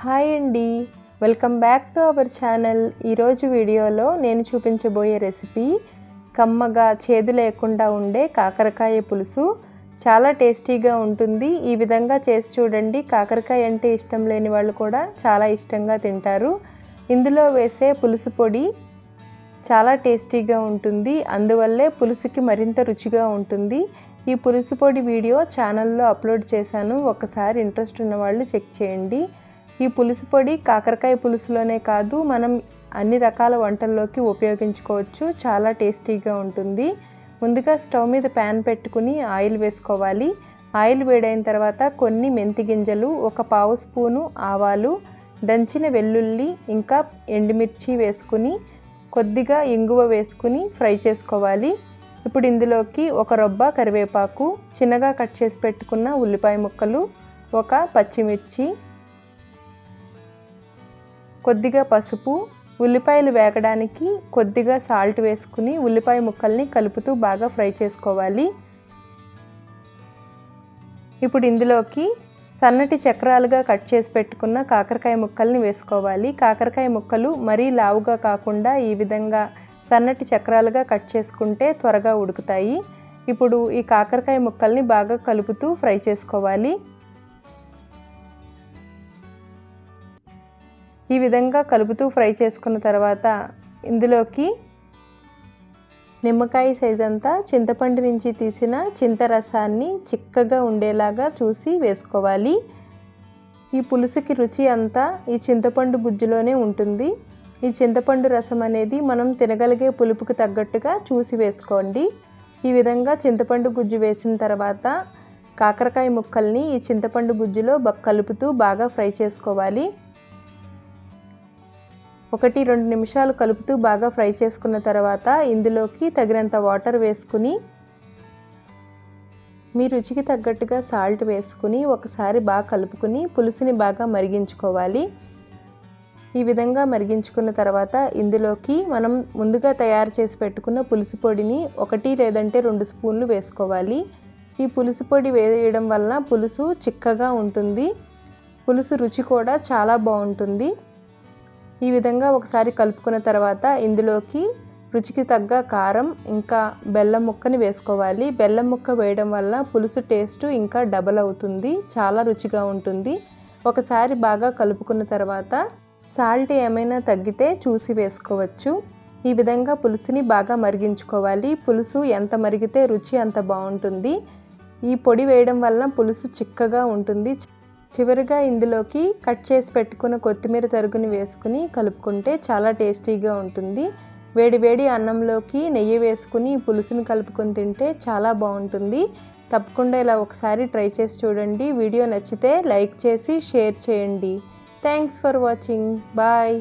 Hi అండి. Welcome back to our channel. ఈరోజు వీడియోలో నేను చూపించబోయే రెసిపీ కమ్మగా చేదు లేకుండా ఉండే కాకరకాయ పులుసు. చాలా టేస్టీగా ఉంటుంది. ఈ విధంగా చేసి చూడండి. కాకరకాయ అంటే ఇష్టం లేని వాళ్ళు కూడా చాలా ఇష్టంగా తింటారు. ఇందులో వేసే పులుసు పొడి చాలా టేస్టీగా ఉంటుంది. అందువల్లే పులుసుకి మరింత రుచిగా ఉంటుంది. ఈ పులుసు పొడి వీడియో ఛానల్లో అప్లోడ్ చేశాను. ఒకసారి ఇంట్రెస్ట్ ఉన్న వాళ్ళు చెక్ చేయండి. ఈ పులుసు పొడి కాకరకాయ పులుసులోనే కాదు మనం అన్ని రకాల వంటల్లోకి ఉపయోగించుకోవచ్చు. చాలా టేస్టీగా ఉంటుంది. ముందుగా స్టవ్ మీద ప్యాన్ పెట్టుకుని ఆయిల్ వేసుకోవాలి. ఆయిల్ వేడైన తర్వాత కొన్ని మెంతి గింజలు ఒక పావు స్పూను ఆవాలు దంచిన వెల్లుల్లి ఇంకా ఎండుమిర్చి వేసుకుని కొద్దిగా ఇంగువ వేసుకుని ఫ్రై చేసుకోవాలి. ఇప్పుడు ఇందులోకి ఒక రొబ్బ కరివేపాకు చిన్నగా కట్ చేసి పెట్టుకున్న ఉల్లిపాయ ముక్కలు ఒక పచ్చిమిర్చి కొద్దిగా పసుపు ఉల్లిపాయలు వేగడానికి కొద్దిగా సాల్ట్ వేసుకుని ఉల్లిపాయ ముక్కల్ని కలుపుతూ బాగా ఫ్రై చేసుకోవాలి. ఇప్పుడు ఇందులోకి సన్నటి చక్రాలుగా కట్ చేసి పెట్టుకున్న కాకరకాయ ముక్కల్ని వేసుకోవాలి. కాకరకాయ ముక్కలు మరీ లావుగా కాకుండా ఈ విధంగా సన్నటి చక్రాలుగా కట్ చేసుకుంటే త్వరగా ఉడుకుతాయి. ఇప్పుడు ఈ కాకరకాయ ముక్కల్ని బాగా కలుపుతూ ఫ్రై చేసుకోవాలి. ఈ విధంగా కలుపుతూ ఫ్రై చేసుకున్న తర్వాత ఇందులోకి నిమ్మకాయ సైజ్ అంతా చింతపండు నుంచి తీసిన చింత రసాన్ని చిక్కగా ఉండేలాగా చూసి వేసుకోవాలి. ఈ పులుసుకి రుచి అంతా ఈ చింతపండు గుజ్జులోనే ఉంటుంది. ఈ చింతపండు రసం అనేది మనం తినగలిగే పులుపుకి తగ్గట్టుగా చూసి వేసుకోండి. ఈ విధంగా చింతపండు గుజ్జు వేసిన తర్వాత కాకరకాయ ముక్కల్ని ఈ చింతపండు గుజ్జులో కలుపుతూ బాగా ఫ్రై చేసుకోవాలి. ఒకటి రెండు నిమిషాలు కలుపుతూ బాగా ఫ్రై చేసుకున్న తర్వాత ఇందులోకి తగినంత వాటర్ వేసుకుని మీ రుచికి తగ్గట్టుగా సాల్ట్ వేసుకుని ఒకసారి బాగా కలుపుకుని పులుసుని బాగా మరిగించుకోవాలి. ఈ విధంగా మరిగించుకున్న తర్వాత ఇందులోకి మనం ముందుగా తయారు చేసి పెట్టుకున్న పులుసు పొడిని ఒకటి లేదంటే రెండు స్పూన్లు వేసుకోవాలి. ఈ పులుసు పొడి వేయడం వలన పులుసు చిక్కగా ఉంటుంది. పులుసు రుచి కూడా చాలా బాగుంటుంది. ఈ విధంగా ఒకసారి కలుపుకున్న తర్వాత ఇందులోకి రుచికి తగ్గ కారం ఇంకా బెల్లం ముక్కని వేసుకోవాలి. బెల్లం ముక్క వేయడం వల్ల పులుసు టేస్ట్ ఇంకా డబల్ అవుతుంది చాలా రుచిగా ఉంటుంది. ఒకసారి బాగా కలుపుకున్న తర్వాత సాల్ట్ ఏమైనా తగ్గితే చూసి వేసుకోవచ్చు. ఈ విధంగా పులుసుని బాగా మరిగించుకోవాలి. పులుసు ఎంత మరిగితే రుచి అంత బాగుంటుంది. ఈ పొడి వేయడం వల్ల పులుసు చిక్కగా ఉంటుంది. చివరిగా ఇందులోకి కట్ చేసి పెట్టుకున్న కొత్తిమీర తరుగుని వేసుకుని కలుపుకుంటే చాలా టేస్టీగా ఉంటుంది. వేడివేడి అన్నంలోకి నెయ్యి వేసుకుని పులుసును కలుపుకొని తింటే చాలా బాగుంటుంది. తప్పకుండా ఇలా ఒకసారి ట్రై చేసి చూడండి. వీడియో నచ్చితే లైక్ చేసి షేర్ చేయండి. Thanks for watching. బాయ్.